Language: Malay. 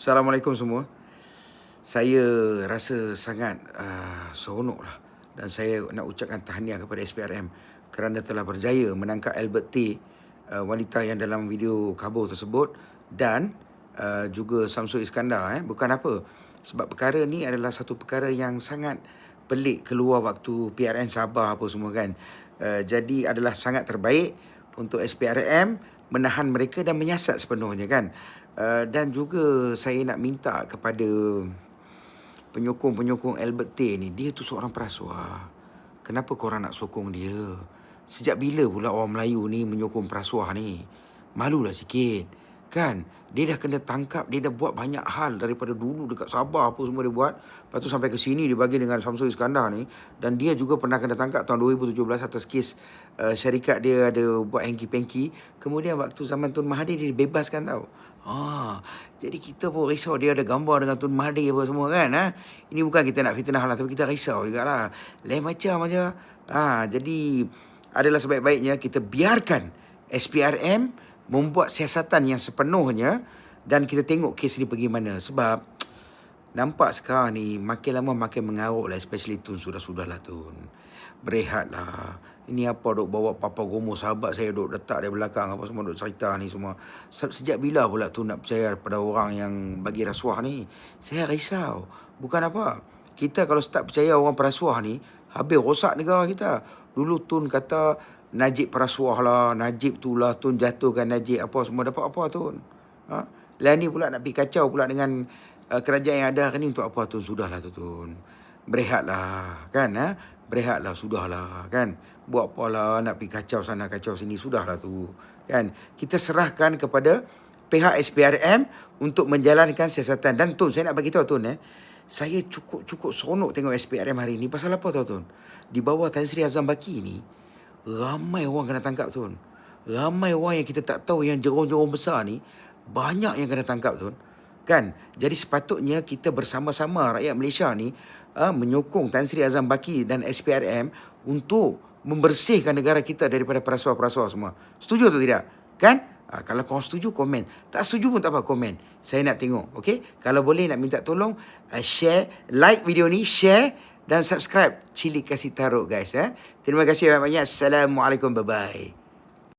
Assalamualaikum semua. Saya rasa sangat uh, seronok lah dan saya nak ucapkan tahniah kepada SPRM kerana telah berjaya menangkap Albert T, uh, wanita yang dalam video kabur tersebut dan uh, juga Samsul Iskandar. Eh. Bukan apa, sebab perkara ni adalah satu perkara yang sangat pelik keluar waktu PRN Sabah apa semua kan. Uh, jadi adalah sangat terbaik untuk SPRM menahan mereka dan menyiasat sepenuhnya kan. Uh, dan juga saya nak minta kepada penyokong-penyokong Albert Tay ni, dia tu seorang perasuah. Kenapa korang nak sokong dia? Sejak bila pula orang Melayu ni menyokong perasuah ni? Malulah sikit. Kan? Dia dah kena tangkap, dia dah buat banyak hal daripada dulu dekat Sabah apa semua dia buat. Lepas tu sampai ke sini dia bagi dengan Samsul Iskandar ni. Dan dia juga pernah kena tangkap tahun 2017 atas kes uh, syarikat dia ada buat hanky-panky. Kemudian waktu zaman Tun Mahathir dia bebaskan tau. Ha, jadi kita pun risau dia ada gambar dengan Tun Mahathir apa semua kan. Ha? Ini bukan kita nak fitnah lah tapi kita risau juga lah. Lain macam aja. Ha, jadi adalah sebaik-baiknya kita biarkan SPRM membuat siasatan yang sepenuhnya dan kita tengok kes ni pergi mana. Sebab nampak sekarang ni makin lama makin mengarut lah especially Tun sudah-sudah lah Tun. Berehat lah. Ini apa duk bawa papa gomo sahabat saya duk letak dari belakang apa semua duk cerita ni semua. Sejak bila pula tu nak percaya pada orang yang bagi rasuah ni? Saya risau. Bukan apa. Kita kalau start percaya orang perasuah ni habis rosak negara kita. Dulu Tun kata Najib perasuah lah, Najib tu lah, Tun jatuhkan Najib apa semua dapat apa Tun. Ha? Lain ni pula nak pergi kacau pula dengan uh, kerajaan yang ada ni untuk apa Tun? Sudahlah tu Tun. Berehatlah kan ha? Berehatlah sudahlah kan. Buat apalah nak pergi kacau sana kacau sini sudahlah tu kan. Kita serahkan kepada pihak SPRM untuk menjalankan siasatan dan Tun saya nak bagi tahu Tun eh. Saya cukup-cukup seronok tengok SPRM hari ni pasal apa tahu Tun? Di bawah Tan Sri Azam Baki ni ramai orang kena tangkap tuan. Ramai orang yang kita tak tahu yang jerung-jerung besar ni banyak yang kena tangkap tuan. Kan? Jadi sepatutnya kita bersama-sama rakyat Malaysia ni uh, menyokong Tan Sri Azam Baki dan SPRM untuk membersihkan negara kita daripada perasuah-perasuah semua. Setuju atau tidak? Kan? Ha, kalau kau setuju, komen. Tak setuju pun tak apa, komen. Saya nak tengok, okay? Kalau boleh nak minta tolong, uh, share, like video ni, share dan subscribe. Cili kasih taruh guys. Eh? Terima kasih banyak-banyak. Assalamualaikum. Bye-bye.